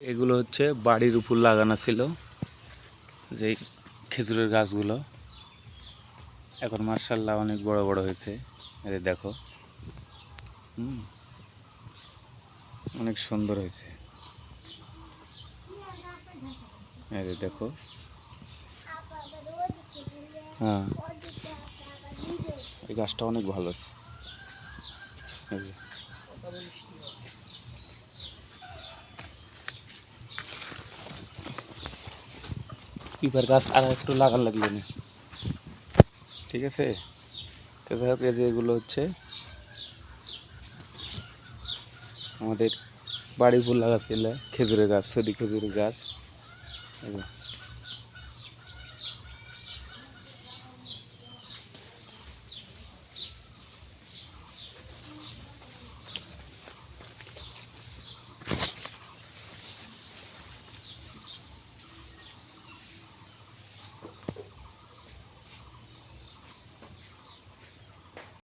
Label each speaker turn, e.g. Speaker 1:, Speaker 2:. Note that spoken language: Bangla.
Speaker 1: এগুলো হচ্ছে বাড়ির উপর লাগানো ছিল যে খেজুরের গাছগুলো। এখন মার্শাল্লাহ অনেক বড় বড় হয়েছে। এদের দেখো। অনেক সুন্দর হয়েছে। এদের দেখো। হ্যাঁ এই গাছটা অনেক ভালো আছে এই যে পিপার গাছ আর একটু লাগার লাগল না। ঠিক আছে? তো যাই হোক এগুলো হচ্ছে আমাদের বাড়ি ফুল ছিল খেজুরের গাছ সদি খেজুরের গাছ।